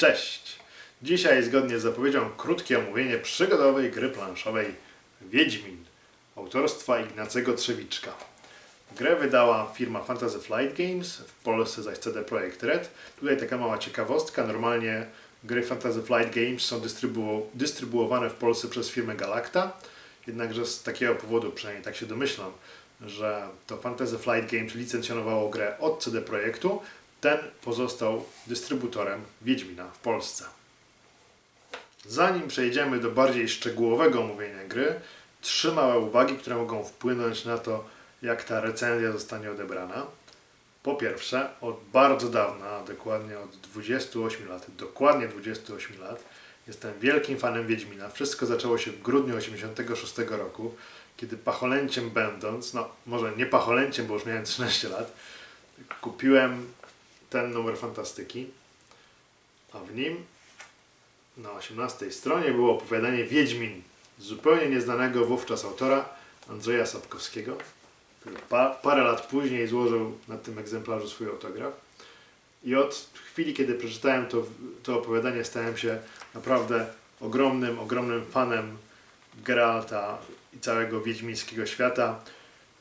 Cześć! Dzisiaj zgodnie z zapowiedzią krótkie omówienie przygodowej gry planszowej Wiedźmin autorstwa Ignacego Trzewiczka. Grę wydała firma Fantasy Flight Games, w Polsce zaś CD Projekt Red. Tutaj taka mała ciekawostka, normalnie gry Fantasy Flight Games są dystrybu- dystrybuowane w Polsce przez firmę Galacta, jednakże z takiego powodu, przynajmniej tak się domyślam, że to Fantasy Flight Games licencjonowało grę od CD Projektu, ten pozostał dystrybutorem Wiedźmina w Polsce. Zanim przejdziemy do bardziej szczegółowego omówienia gry, trzy małe uwagi, które mogą wpłynąć na to, jak ta recenzja zostanie odebrana. Po pierwsze, od bardzo dawna, dokładnie od 28 lat, dokładnie 28 lat, jestem wielkim fanem Wiedźmina. Wszystko zaczęło się w grudniu 86 roku, kiedy pacholęciem będąc, no może nie pacholęciem, bo już miałem 13 lat, kupiłem ten numer fantastyki, a w nim na 18 stronie było opowiadanie Wiedźmin zupełnie nieznanego wówczas autora Andrzeja Sapkowskiego, który pa, parę lat później złożył na tym egzemplarzu swój autograf. I od chwili, kiedy przeczytałem to, to opowiadanie, stałem się naprawdę ogromnym, ogromnym fanem Geralta i całego wiedźmińskiego świata.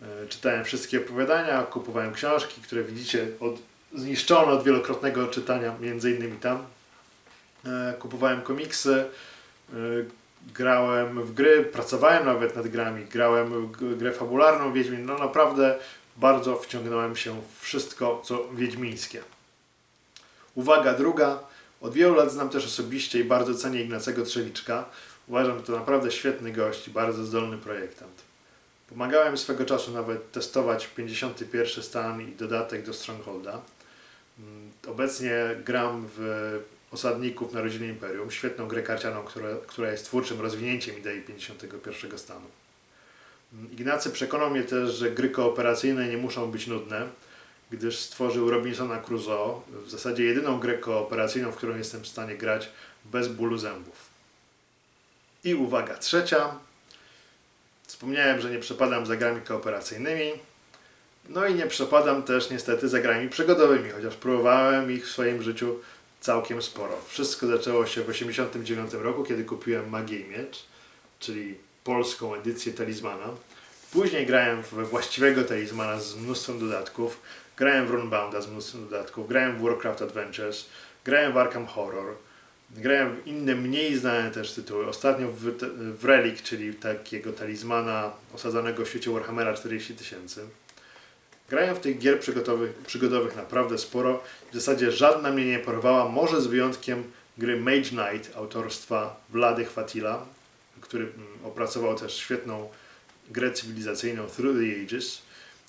E, Czytałem wszystkie opowiadania, kupowałem książki, które widzicie od, zniszczone od wielokrotnego czytania, między innymi tam. E, Kupowałem komiksy, e, grałem w gry, pracowałem nawet nad grami, grałem w grę fabularną Wiedźmin. No naprawdę bardzo wciągnąłem się w wszystko, co wiedźmińskie. Uwaga druga. Od wielu lat znam też osobiście i bardzo cenię Ignacego Trzewiczka. Uważam, że to naprawdę świetny gość i bardzo zdolny projektant. Pomagałem swego czasu nawet testować 51 stan i dodatek do Strongholda. Mm, Obecnie gram w Osadników Narodziny Imperium, świetną grę karcianą, która, która jest twórczym rozwinięciem idei 51 stanu. Mm, Ignacy przekonał mnie też, że gry kooperacyjne nie muszą być nudne, gdyż stworzył Robinsona Crusoe, w zasadzie jedyną grę kooperacyjną, w którą jestem w stanie grać bez bólu zębów. I uwaga trzecia. Wspomniałem, że nie przepadam za grami kooperacyjnymi. No i nie przepadam też niestety za grami przygodowymi, chociaż próbowałem ich w swoim życiu całkiem sporo. Wszystko zaczęło się w 1989 roku, kiedy kupiłem Magię i Miecz, czyli polską edycję Talizmana. Później grałem we właściwego Talizmana z mnóstwem dodatków, grałem w Runebounda z mnóstwem dodatków, grałem w Warcraft Adventures, grałem w Arkham Horror, grałem w inne mniej znane też tytuły. Ostatnio w, w Relic, czyli takiego talizmana osadzonego w świecie Warhammera 40 tysięcy. Grałem w tych gier przygodowych, przygodowych naprawdę sporo. W zasadzie żadna mnie nie porwała, może z wyjątkiem gry Mage Knight autorstwa Vlady Chwatila, który mm, opracował też świetną grę cywilizacyjną Through the Ages.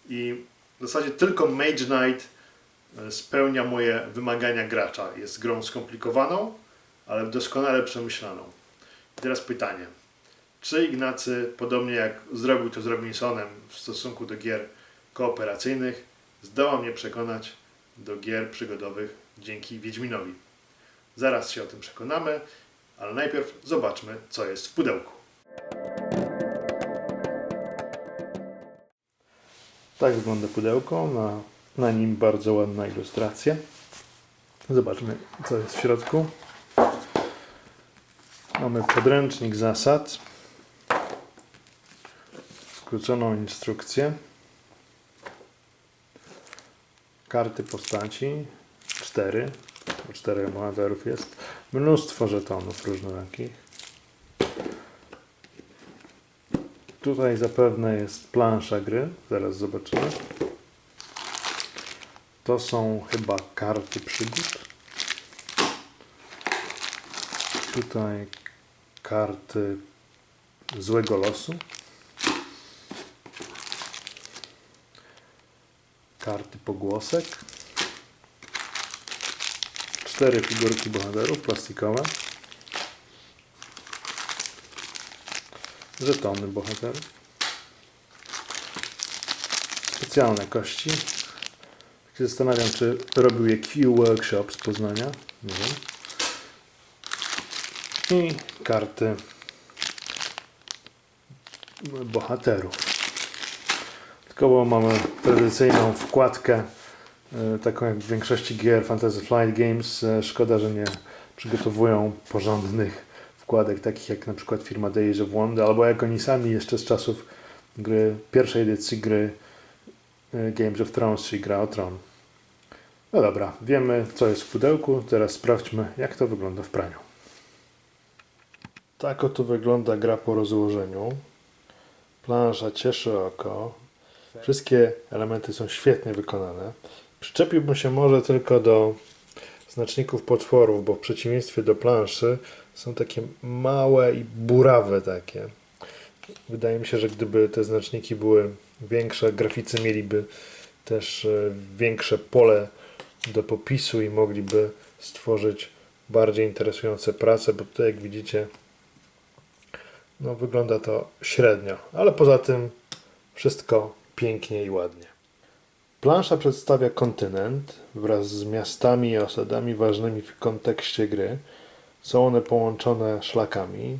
I w zasadzie tylko Mage Knight e, spełnia moje wymagania gracza. Jest grą skomplikowaną, ale doskonale przemyślaną. I teraz pytanie. Czy Ignacy, podobnie jak zrobił to z Robinsonem w stosunku do gier kooperacyjnych, zdoła mnie przekonać do gier przygodowych dzięki Wiedźminowi? Zaraz się o tym przekonamy, ale najpierw zobaczmy, co jest w pudełku. Tak wygląda pudełko. Na, na nim bardzo ładna ilustracja. Zobaczmy, co jest w środku. Mamy podręcznik zasad, skróconą instrukcję, karty postaci, cztery, bo czterech bohaterów jest, mnóstwo żetonów różnorakich. Tutaj zapewne jest plansza gry, zaraz zobaczymy. To są chyba karty przygód. Tutaj karty złego losu. Karty pogłosek. Cztery figurki bohaterów plastikowe. Żetony bohaterów. Specjalne kości. Tak się zastanawiam, czy robił je Q Workshop z Poznania. Nie wiem i karty bohaterów. Dodatkowo mamy tradycyjną wkładkę, e, taką jak w większości gier Fantasy Flight Games. E, Szkoda, że nie przygotowują porządnych wkładek, takich jak na przykład firma Days of Wonder, albo jak oni sami jeszcze z czasów gry, pierwszej edycji gry y, Games of Thrones, czyli gra o tron. No dobra, wiemy co jest w pudełku, teraz sprawdźmy jak to wygląda w praniu. Tak oto wygląda gra po rozłożeniu. Plansza cieszy oko. Wszystkie elementy są świetnie wykonane. Przyczepiłbym się może tylko do znaczników potworów, bo w przeciwieństwie do planszy są takie małe i burawe takie. Wydaje mi się, że gdyby te znaczniki były większe, graficy mieliby też e, większe pole do popisu i mogliby stworzyć bardziej interesujące prace, bo tutaj jak widzicie no wygląda to średnio, ale poza tym wszystko pięknie i ładnie. Plansza przedstawia kontynent wraz z miastami i osadami ważnymi w kontekście gry. Są one połączone szlakami.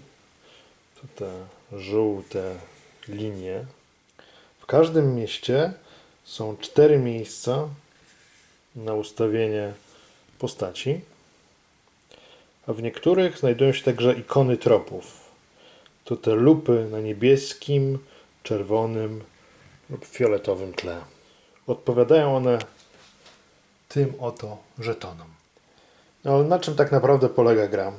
To te żółte linie. W każdym mieście są cztery miejsca na ustawienie postaci, a w niektórych znajdują się także ikony tropów. To te lupy na niebieskim, czerwonym lub fioletowym tle. Odpowiadają one tym oto żetonom. No ale na czym tak naprawdę polega gra?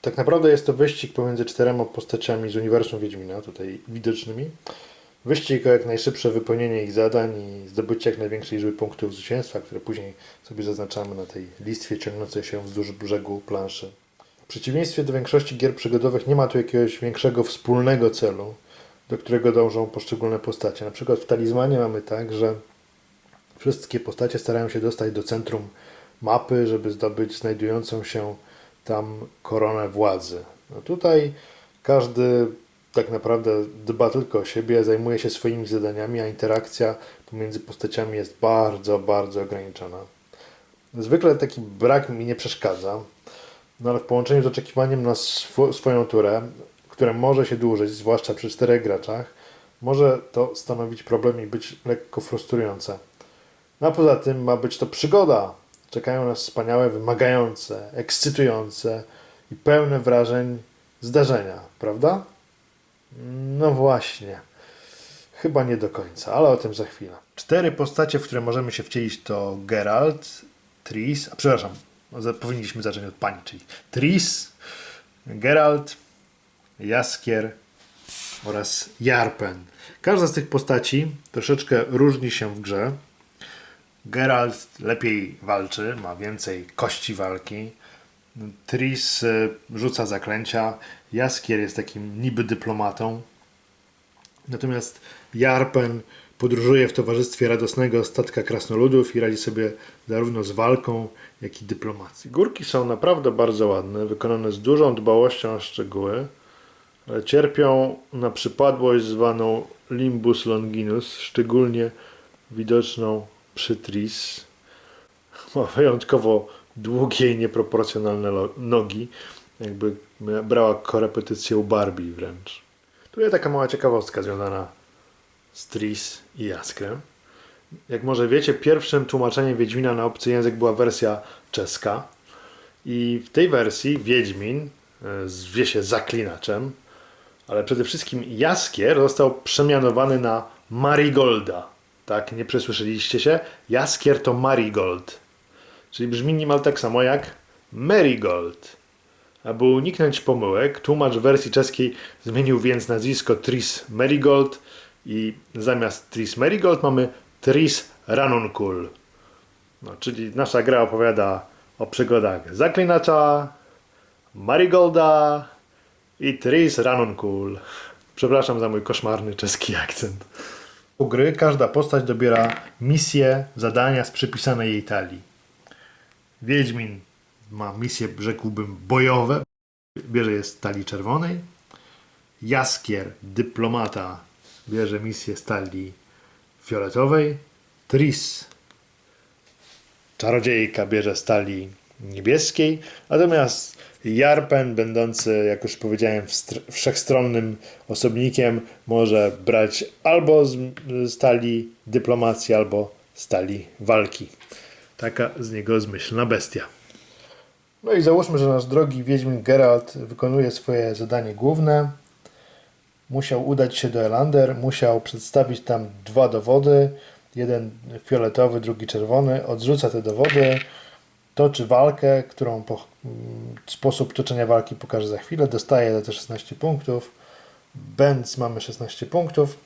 Tak naprawdę jest to wyścig pomiędzy czterema postaciami z uniwersum Wiedźmina, tutaj widocznymi. Wyścig o jak najszybsze wypełnienie ich zadań i zdobycie jak największej liczby punktów zwycięstwa, które później sobie zaznaczamy na tej listwie ciągnącej się wzdłuż brzegu planszy. W przeciwieństwie do większości gier przygodowych nie ma tu jakiegoś większego wspólnego celu, do którego dążą poszczególne postacie. Na przykład w Talizmanie mamy tak, że wszystkie postacie starają się dostać do centrum mapy, żeby zdobyć znajdującą się tam koronę władzy. No tutaj każdy tak naprawdę dba tylko o siebie, zajmuje się swoimi zadaniami, a interakcja pomiędzy postaciami jest bardzo, bardzo ograniczona. Zwykle taki brak mi nie przeszkadza, no ale w połączeniu z oczekiwaniem na swo- swoją turę, które może się dłużyć, zwłaszcza przy czterech graczach, może to stanowić problem i być lekko frustrujące. No a poza tym ma być to przygoda. Czekają nas wspaniałe, wymagające, ekscytujące i pełne wrażeń zdarzenia, prawda? No właśnie. Chyba nie do końca, ale o tym za chwilę. Cztery postacie, w które możemy się wcielić to Geralt, Tris, a przepraszam, za- powinniśmy zacząć od pani, czyli Tris, Geralt, Jaskier oraz Jarpen. Każda z tych postaci troszeczkę różni się w grze. Geralt lepiej walczy, ma więcej kości walki. Tris y, rzuca zaklęcia. Jaskier jest takim niby dyplomatą. Natomiast Jarpen podróżuje w towarzystwie radosnego statka krasnoludów i radzi sobie zarówno z walką, jak i dyplomacją. Górki są naprawdę bardzo ładne, wykonane z dużą dbałością o szczegóły, cierpią na przypadłość zwaną limbus longinus, szczególnie widoczną przy Tris. Ma wyjątkowo długie i nieproporcjonalne nogi, jakby brała korepetycję u Barbie wręcz. Tu jest taka mała ciekawostka związana z Tris i Jaskrem. Jak może wiecie, pierwszym tłumaczeniem Wiedźmina na obcy język była wersja czeska. I w tej wersji Wiedźmin e, zwie się zaklinaczem, ale przede wszystkim Jaskier został przemianowany na Marigolda. Tak, nie przesłyszeliście się? Jaskier to Marigold. Czyli brzmi niemal tak samo jak Marigold. Aby uniknąć pomyłek, tłumacz wersji czeskiej zmienił więc nazwisko Tris Marigold i zamiast Tris Marigold mamy Tris Ranunkul. No, czyli nasza gra opowiada o przygodach Zaklinacza, Marigolda i Tris Ranunkul. Przepraszam za mój koszmarny czeski akcent. U gry każda postać dobiera misję, zadania z przypisanej jej talii. Wiedźmin ma misje, rzekłbym, bojowe. Bierze je z talii czerwonej. Jaskier, dyplomata, bierze misję z talii fioletowej. Tris, czarodziejka, bierze z talii niebieskiej. Natomiast Jarpen, będący, jak już powiedziałem, wszechstronnym osobnikiem, może brać albo z, talii dyplomacji, albo z talii walki. Taka z niego zmyślna bestia. No i załóżmy, że nasz drogi Wiedźmin Geralt wykonuje swoje zadanie główne. Musiał udać się do Elander, musiał przedstawić tam dwa dowody. Jeden fioletowy, drugi czerwony. Odrzuca te dowody, toczy walkę, którą po, mm, sposób toczenia walki pokażę za chwilę. Dostaje te 16 punktów. Benz mamy 16 punktów.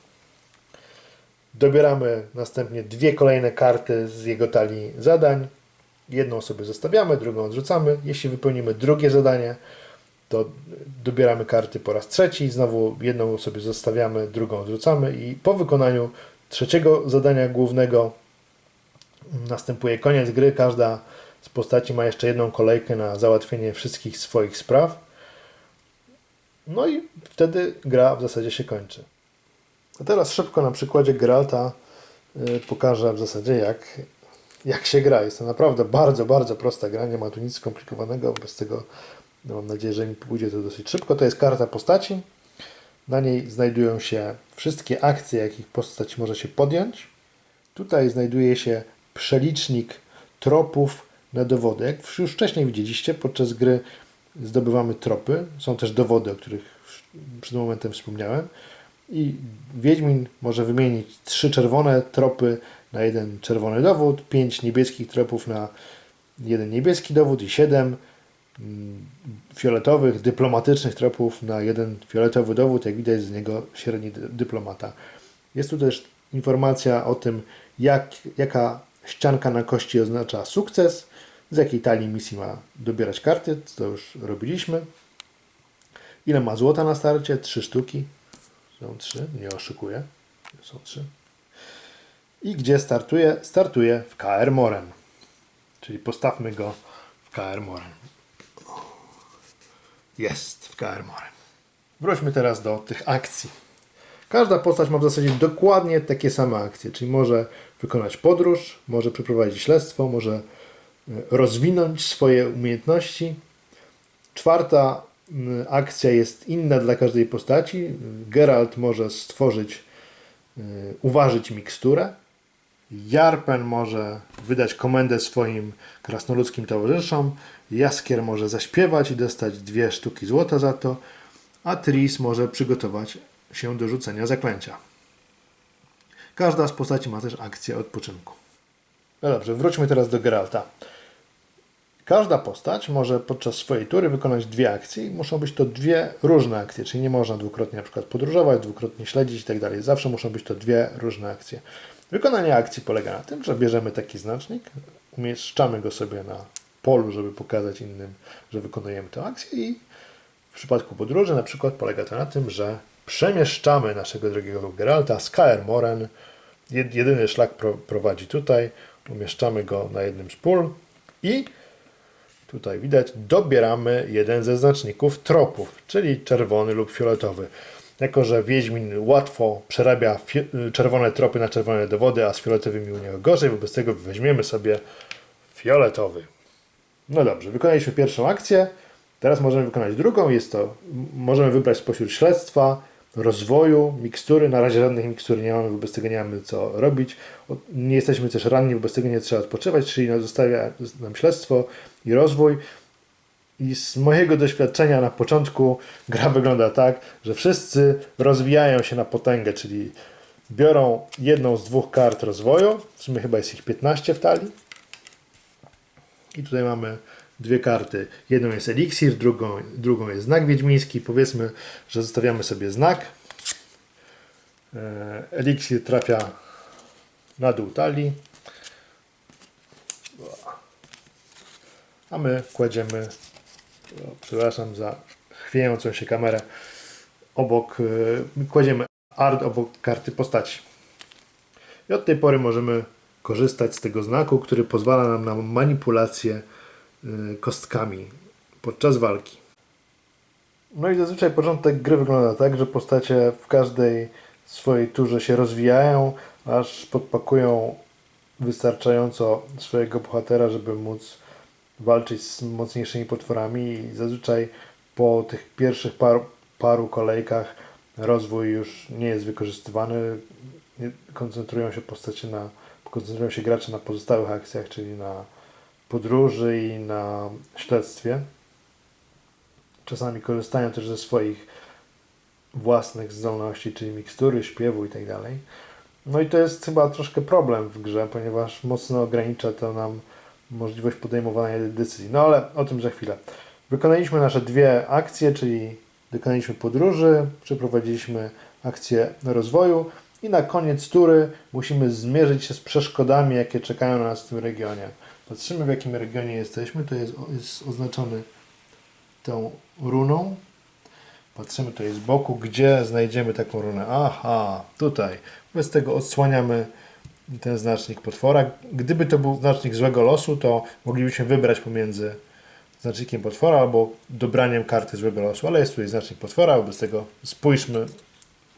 Dobieramy następnie dwie kolejne karty z jego talii zadań. Jedną sobie zostawiamy, drugą odrzucamy. Jeśli wypełnimy drugie zadanie, to dobieramy karty po raz trzeci. Znowu jedną sobie zostawiamy, drugą odrzucamy i po wykonaniu trzeciego zadania głównego następuje koniec gry. Każda z postaci ma jeszcze jedną kolejkę na załatwienie wszystkich swoich spraw. No i wtedy gra w zasadzie się kończy. A teraz szybko na przykładzie Geralta y, pokażę w zasadzie jak, jak się gra. Jest to naprawdę bardzo, bardzo prosta gra, nie ma tu nic skomplikowanego, bez tego no, mam nadzieję, że mi pójdzie to dosyć szybko. To jest karta postaci. Na niej znajdują się wszystkie akcje, jakich postać może się podjąć. Tutaj znajduje się przelicznik tropów na dowody. Jak już wcześniej widzieliście, podczas gry zdobywamy tropy. Są też dowody, o których przed momentem wspomniałem. I Wiedźmin może wymienić trzy czerwone tropy na jeden czerwony dowód, pięć niebieskich tropów na jeden niebieski dowód i siedem mm, fioletowych, dyplomatycznych tropów na jeden fioletowy dowód. Jak widać z niego średni dy- dyplomata. Jest tu też informacja o tym, jak, jaka ścianka na kości oznacza sukces, z jakiej talii misji ma dobierać karty, co już robiliśmy. Ile ma złota na starcie? Trzy sztuki. Są trzy, nie oszukuję. Są trzy. I gdzie startuje? Startuje w KR Moren. Czyli postawmy go w KR Moren. Jest w KR Moren. Wróćmy teraz do tych akcji. Każda postać ma w zasadzie dokładnie takie same akcje, czyli może wykonać podróż, może przeprowadzić śledztwo, może rozwinąć swoje umiejętności. Czwarta akcja jest inna dla każdej postaci. Geralt może stworzyć, y, uważać miksturę. Jarpen może wydać komendę swoim krasnoludzkim towarzyszom. Jaskier może zaśpiewać i dostać dwie sztuki złota za to. A Tris może przygotować się do rzucenia zaklęcia. Każda z postaci ma też akcję odpoczynku. No dobrze, wróćmy teraz do Geralta. Każda postać może podczas swojej tury wykonać dwie akcje i muszą być to dwie różne akcje, czyli nie można dwukrotnie na przykład podróżować, dwukrotnie śledzić i tak. Zawsze muszą być to dwie różne akcje. Wykonanie akcji polega na tym, że bierzemy taki znacznik, umieszczamy go sobie na polu, żeby pokazać innym, że wykonujemy tę akcję i w przypadku podróży na przykład polega to na tym, że przemieszczamy naszego drogiego Geralta z Kaer Moren. Jed- Jedyny szlak pro- prowadzi tutaj, umieszczamy go na jednym z pól i Tutaj widać, dobieramy jeden ze znaczników tropów, czyli czerwony lub fioletowy. Jako, że Wiedźmin łatwo przerabia fi- czerwone tropy na czerwone dowody, a z fioletowymi u niego gorzej, wobec tego weźmiemy sobie fioletowy. No dobrze, wykonaliśmy pierwszą akcję. Teraz możemy wykonać drugą. Jest to, możemy wybrać spośród śledztwa, rozwoju, mikstury. Na razie żadnych mikstur nie mamy, wobec tego nie mamy co robić. Nie jesteśmy też ranni, wobec tego nie trzeba odpoczywać, czyli zostawia nam śledztwo i rozwój. I z mojego doświadczenia na początku gra wygląda tak, że wszyscy rozwijają się na potęgę, czyli biorą jedną z dwóch kart rozwoju. W sumie chyba jest ich 15 w talii. I tutaj mamy dwie karty. Jedną jest eliksir, drugą, drugą jest znak wiedźmiński. Powiedzmy, że zostawiamy sobie znak. E, Eliksir trafia na dół talii. A my kładziemy, przepraszam za chwiejącą się kamerę, obok, e, kładziemy art obok karty postaci. I od tej pory możemy korzystać z tego znaku, który pozwala nam na manipulację kostkami podczas walki. No i zazwyczaj początek gry wygląda tak, że postacie w każdej swojej turze się rozwijają, aż podpakują wystarczająco swojego bohatera, żeby móc walczyć z mocniejszymi potworami i zazwyczaj po tych pierwszych paru, kolejkach rozwój już nie jest wykorzystywany. Koncentrują się postacie na, koncentrują się gracze na pozostałych akcjach, czyli na podróży i na śledztwie. Czasami korzystają też ze swoich własnych zdolności, czyli mikstury, śpiewu i tak. No i to jest chyba troszkę problem w grze, ponieważ mocno ogranicza to nam możliwość podejmowania decyzji. No ale o tym za chwilę. Wykonaliśmy nasze dwie akcje, czyli dokonaliśmy podróży, przeprowadziliśmy akcję rozwoju i na koniec tury musimy zmierzyć się z przeszkodami, jakie czekają na nas w tym regionie. Patrzymy w jakim regionie jesteśmy, to jest, jest oznaczony tą runą. Patrzymy tutaj z boku, gdzie znajdziemy taką runę. Aha, tutaj. Bez tego odsłaniamy ten znacznik potwora. Gdyby to był znacznik złego losu, to moglibyśmy wybrać pomiędzy znacznikiem potwora albo dobraniem karty złego losu, ale jest tutaj znacznik potwora, wobec tego spójrzmy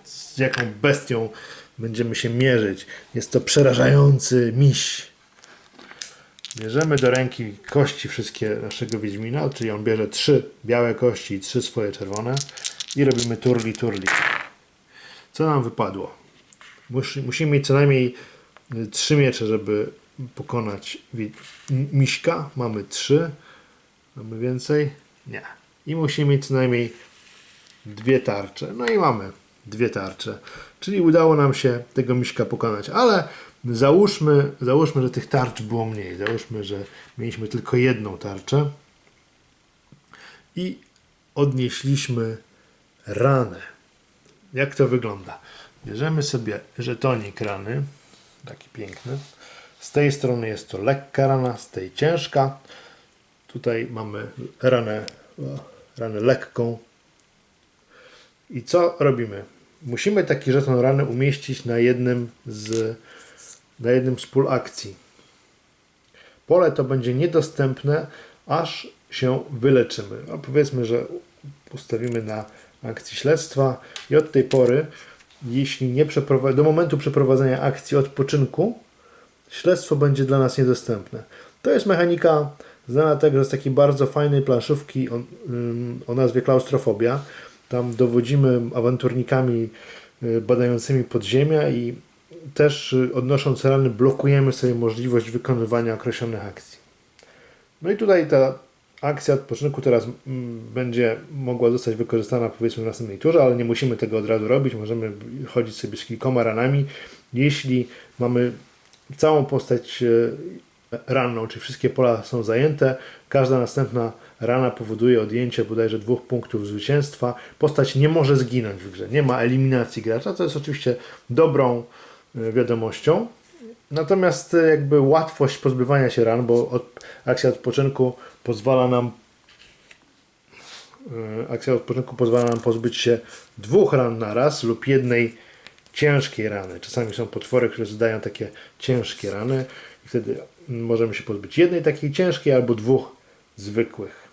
z jaką bestią będziemy się mierzyć. Jest to przerażający miś. Bierzemy do ręki kości wszystkie naszego Wiedźmina, czyli on bierze trzy białe kości i trzy swoje czerwone i robimy turli turli. Co nam wypadło? Musi, musimy mieć co najmniej y, trzy miecze, żeby pokonać miśka. Mamy trzy. Mamy więcej? Nie. I musimy mieć co najmniej dwie tarcze. No i mamy dwie tarcze. Czyli udało nam się tego miśka pokonać, ale załóżmy, załóżmy, że tych tarcz było mniej. Załóżmy, że mieliśmy tylko jedną tarczę i odnieśliśmy ranę. Jak to wygląda? Bierzemy sobie żetonik rany, taki piękny. Z tej strony jest to lekka rana, z tej ciężka. Tutaj mamy ranę, ranę lekką. I co robimy? Musimy taki żeton rany umieścić na jednym z, na jednym z pól akcji. Pole to będzie niedostępne, aż się wyleczymy. No powiedzmy, że ustawimy na akcji śledztwa i od tej pory, jeśli nie do momentu przeprowadzenia akcji odpoczynku, śledztwo będzie dla nas niedostępne. To jest mechanika znana także z takiej bardzo fajnej planszówki o, o nazwie Klaustrofobia. Tam dowodzimy awanturnikami y, badającymi podziemia i też y, odnosząc rany blokujemy sobie możliwość wykonywania określonych akcji. No i tutaj ta akcja odpoczynku teraz mm, będzie mogła zostać wykorzystana powiedzmy w następnej turze, ale nie musimy tego od razu robić. Możemy chodzić sobie z kilkoma ranami. Jeśli mamy całą postać e, ranną, czy wszystkie pola są zajęte, każda następna rana powoduje odjęcie bodajże dwóch punktów zwycięstwa. Postać nie może zginąć w grze, nie ma eliminacji gracza, co jest oczywiście dobrą wiadomością. Natomiast e, jakby łatwość pozbywania się ran, bo od, akcja odpoczynku pozwala nam e, akcja odpoczynku pozwala nam pozbyć się dwóch ran na raz lub jednej ciężkiej rany. Czasami są potwory, które zadają takie ciężkie rany i wtedy możemy się pozbyć jednej takiej ciężkiej albo dwóch zwykłych.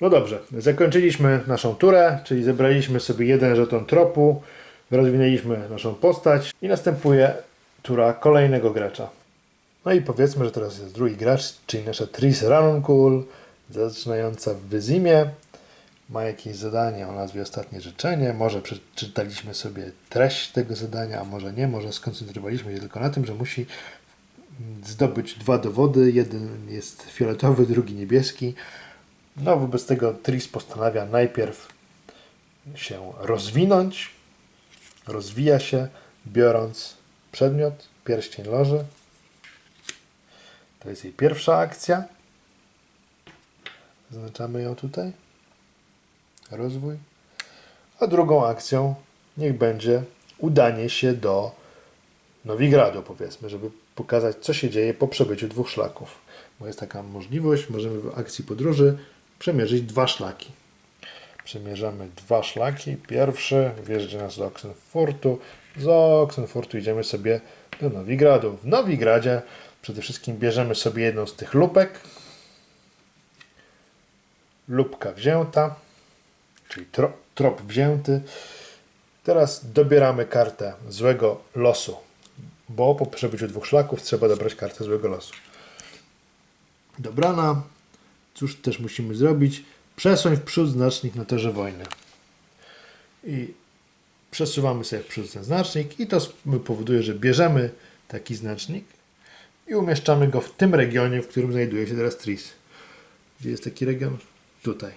No dobrze, zakończyliśmy naszą turę, czyli zebraliśmy sobie jeden żeton tropu, rozwinęliśmy naszą postać i następuje tura kolejnego gracza. No i powiedzmy, że teraz jest drugi gracz, czyli nasza Tris Ranunkul, zaczynająca w Wyzimie. Ma jakieś zadanie o nazwie Ostatnie Życzenie. Może przeczytaliśmy sobie treść tego zadania, a może nie. Może skoncentrowaliśmy się tylko na tym, że musi zdobyć dwa dowody. Jeden jest fioletowy, drugi niebieski. No wobec tego Tris postanawia najpierw się rozwinąć. Rozwija się, biorąc przedmiot, pierścień loży. To jest jej pierwsza akcja. Zaznaczamy ją tutaj. Rozwój. A drugą akcją niech będzie udanie się do Nowigradu, powiedzmy, żeby pokazać, co się dzieje po przebyciu dwóch szlaków. Bo jest taka możliwość, możemy w akcji podróży przemierzyć dwa szlaki. Przemierzamy dwa szlaki. Pierwszy wjeżdża nas do Oxenfurtu. Z Oxenfurtu idziemy sobie do Nowigradu. W Nowigradzie przede wszystkim bierzemy sobie jedną z tych lupek. Lupka wzięta, czyli tro, trop wzięty. Teraz dobieramy kartę złego losu, bo po przebyciu dwóch szlaków trzeba dobrać kartę złego losu. Dobrana. Cóż też musimy zrobić? Przesuń w przód znacznik na torze wojny. I przesuwamy sobie w przód ten znacznik i to powoduje, że bierzemy taki znacznik i umieszczamy go w tym regionie, w którym znajduje się teraz Tris. Gdzie jest taki region? Tutaj.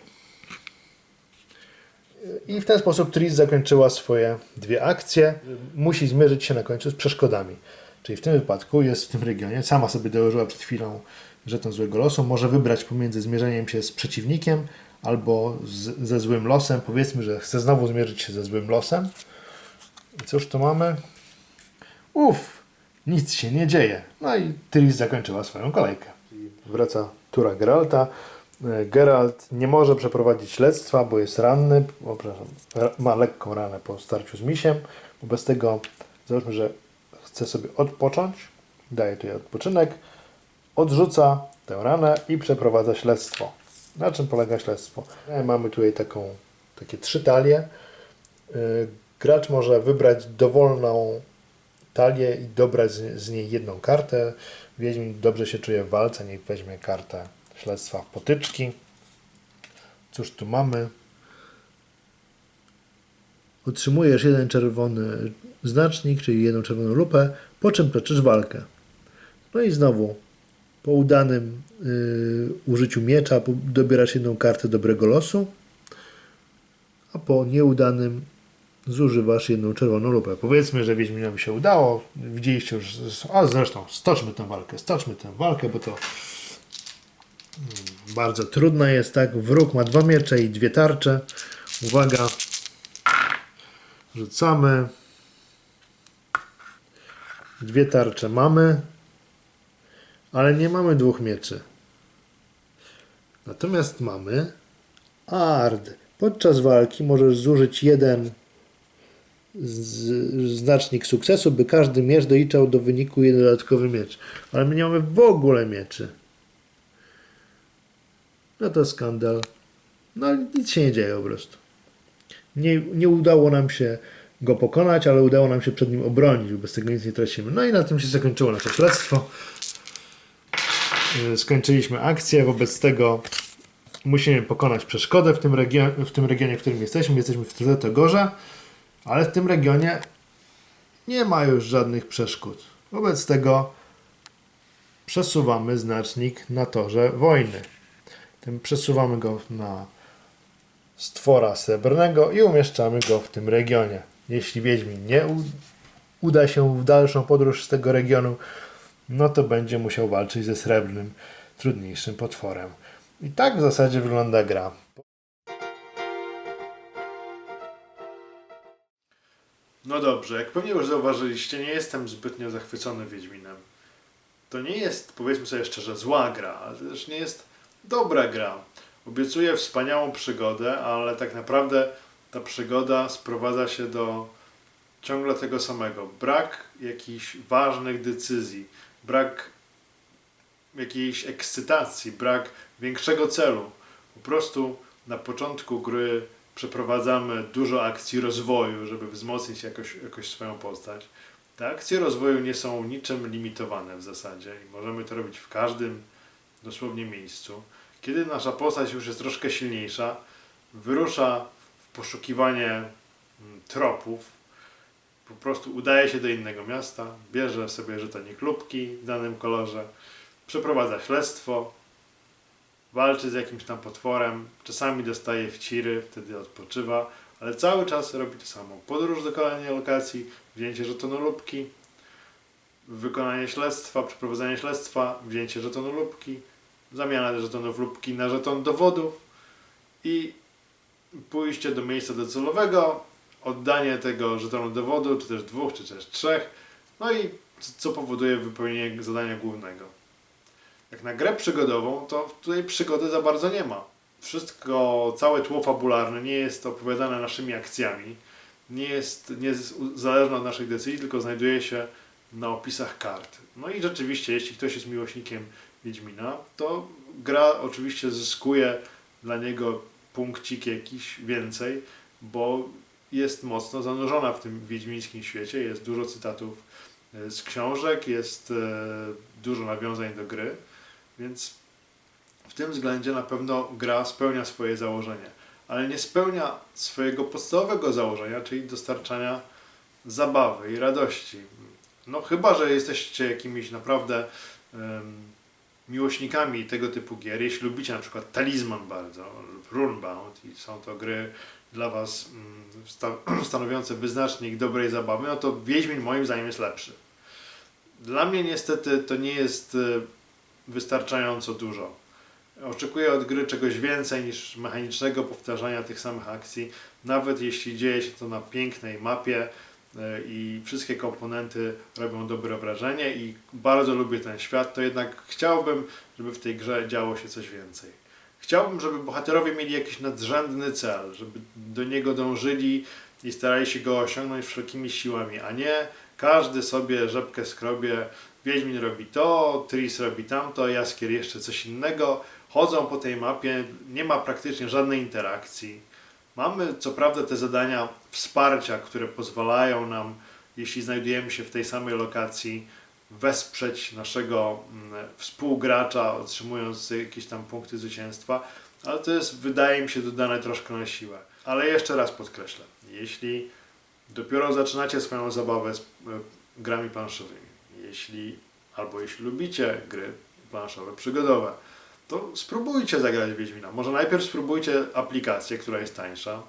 I w ten sposób Tris zakończyła swoje dwie akcje. Musi zmierzyć się na końcu z przeszkodami. Czyli w tym wypadku jest w tym regionie, sama sobie dołożyła przed chwilą żeton złego losu, może wybrać pomiędzy zmierzeniem się z przeciwnikiem albo z, ze złym losem. Powiedzmy, że chce znowu zmierzyć się ze złym losem. I cóż tu mamy? Uff, nic się nie dzieje. No i Tris zakończyła swoją kolejkę. Wraca tura Geralta. E, Geralt nie może przeprowadzić śledztwa, bo jest ranny, o, przepraszam, ra- ma lekką ranę po starciu z misiem. Wobec tego załóżmy, że chce sobie odpocząć, daje tutaj odpoczynek, odrzuca tę ranę i przeprowadza śledztwo. Na czym polega śledztwo? E, Mamy tutaj taką, takie trzy talie. Y, Gracz może wybrać dowolną talię i dobrać z, niej jedną kartę. Wiedźmin dobrze się czuje w walce, niech weźmie kartę śledztwa potyczki. Cóż tu mamy? Otrzymujesz jeden czerwony znacznik, czyli jedną czerwoną lupę, po czym toczysz walkę. No i znowu, po udanym y, użyciu miecza dobierasz jedną kartę dobrego losu, a po nieudanym zużywasz jedną czerwoną lupę. Powiedzmy, że Wiedźminowi się udało. Widzieliście już, a zresztą stoczmy tę walkę, stoczmy tę walkę, bo to mm, bardzo trudna jest, tak? Wróg ma dwa miecze i dwie tarcze. Uwaga. Rzucamy. Dwie tarcze mamy, ale nie mamy dwóch mieczy. Natomiast mamy Ard. Podczas walki możesz zużyć jeden znacznik sukcesu, by każdy miecz doliczał do wyniku jeden dodatkowy miecz. Ale my nie mamy w ogóle mieczy. No to skandal. No nic się nie dzieje po prostu. Nie, nie udało nam się go pokonać, ale udało nam się przed nim obronić. Bez tego nic nie tracimy. No i na tym się zakończyło nasze śledztwo. Yy, Skończyliśmy akcję, wobec tego musimy pokonać przeszkodę w tym, regio- w tym regionie, w którym jesteśmy. Jesteśmy w Tretogorze, ale w tym regionie nie ma już żadnych przeszkód. Wobec tego przesuwamy znacznik na torze wojny. Tym przesuwamy go na stwora srebrnego i umieszczamy go w tym regionie. Jeśli Wiedźmin nie uda się w dalszą podróż z tego regionu, no to będzie musiał walczyć ze srebrnym, trudniejszym potworem. I tak w zasadzie wygląda gra. No dobrze, jak pewnie już zauważyliście, nie jestem zbytnio zachwycony Wiedźminem. To nie jest, powiedzmy sobie szczerze, zła gra, ale też nie jest dobra gra. Obiecuje wspaniałą przygodę, ale tak naprawdę ta przygoda sprowadza się do ciągle tego samego. Brak jakichś ważnych decyzji, brak jakiejś ekscytacji, brak większego celu. Po prostu na początku gry przeprowadzamy dużo akcji rozwoju, żeby wzmocnić jakoś, jakoś swoją postać. Te akcje rozwoju nie są niczym limitowane w zasadzie i możemy to robić w każdym dosłownie miejscu. Kiedy nasza postać już jest troszkę silniejsza, wyrusza w poszukiwanie mm, tropów, po prostu udaje się do innego miasta, bierze sobie żetonik lubki w danym kolorze, przeprowadza śledztwo, walczy z jakimś tam potworem, czasami dostaje wciry, wtedy odpoczywa, ale cały czas robi to samo. Podróż do kolejnej lokacji, wzięcie żetonu lubki, wykonanie śledztwa, przeprowadzenie śledztwa, wzięcie żetonu lubki, zamiana żetonów lubki na żeton dowodów i pójście do miejsca docelowego, oddanie tego żetonu dowodu, czy też dwóch, czy też trzech, no i co powoduje wypełnienie zadania głównego. Jak na grę przygodową, to tutaj przygody za bardzo nie ma. Wszystko, całe tło fabularne nie jest opowiadane naszymi akcjami, nie jest, nie jest zależne od naszych decyzji, tylko znajduje się na opisach kart. No i rzeczywiście, jeśli ktoś jest miłośnikiem Wiedźmina, to gra oczywiście zyskuje dla niego punkcik jakiś więcej, bo jest mocno zanurzona w tym wiedźmińskim świecie, jest dużo cytatów e, z książek, jest e, dużo nawiązań do gry, więc w tym względzie na pewno gra spełnia swoje założenie, ale nie spełnia swojego podstawowego założenia, czyli dostarczania zabawy i radości. No chyba, że jesteście jakimiś naprawdę em, miłośnikami tego typu gier, jeśli lubicie na przykład Talizman bardzo lub Runebound i są to gry dla Was mm, sta- stanowiące wyznacznik dobrej zabawy, no to Wiedźmin moim zdaniem jest lepszy. Dla mnie niestety to nie jest e, wystarczająco dużo. Oczekuję od gry czegoś więcej niż mechanicznego powtarzania tych samych akcji, nawet jeśli dzieje się to na pięknej mapie e, i wszystkie komponenty robią dobre wrażenie i bardzo lubię ten świat, to jednak chciałbym, żeby w tej grze działo się coś więcej. Chciałbym, żeby bohaterowie mieli jakiś nadrzędny cel, żeby do niego dążyli i starali się go osiągnąć wszelkimi siłami, a nie każdy sobie rzepkę skrobie, Wiedźmin robi to, Tris robi tamto, Jaskier jeszcze coś innego, chodzą po tej mapie, nie ma praktycznie żadnej interakcji. Mamy co prawda te zadania wsparcia, które pozwalają nam, jeśli znajdujemy się w tej samej lokacji, wesprzeć naszego mm, współgracza, otrzymując jakieś tam punkty zwycięstwa, ale to jest, wydaje mi się, dodane troszkę na siłę. Ale jeszcze raz podkreślę, jeśli dopiero zaczynacie swoją zabawę z e, grami planszowymi, jeśli albo jeśli lubicie gry planszowe, przygodowe, to spróbujcie zagrać Wiedźmina. Może najpierw spróbujcie aplikację, która jest tańsza.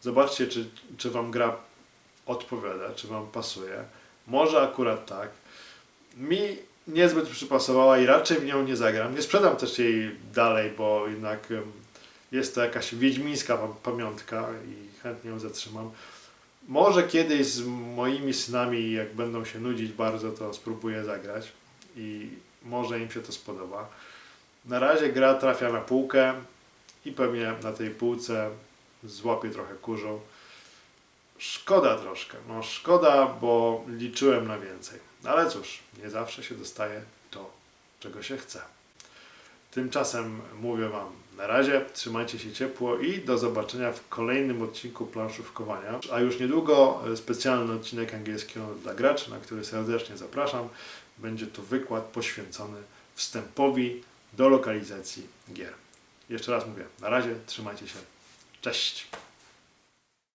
Zobaczcie, czy, czy Wam gra odpowiada, czy Wam pasuje. Może akurat tak. Mi niezbyt przypasowała i raczej w nią nie zagram. Nie sprzedam też jej dalej, bo jednak jest to jakaś wiedźmińska pam- pamiątka i chętnie ją zatrzymam. Może kiedyś z moimi synami, jak będą się nudzić bardzo, to spróbuję zagrać i może im się to spodoba. Na razie gra trafia na półkę i pewnie na tej półce złapie trochę kurzu. Szkoda troszkę, no szkoda, bo liczyłem na więcej. Ale cóż, nie zawsze się dostaje to, czego się chce. Tymczasem mówię Wam na razie, trzymajcie się ciepło i do zobaczenia w kolejnym odcinku planszówkowania. A już niedługo e, specjalny odcinek angielskiego dla graczy, na który serdecznie zapraszam. Będzie to wykład poświęcony wstępowi do lokalizacji gier. Jeszcze raz mówię, na razie, trzymajcie się. Cześć!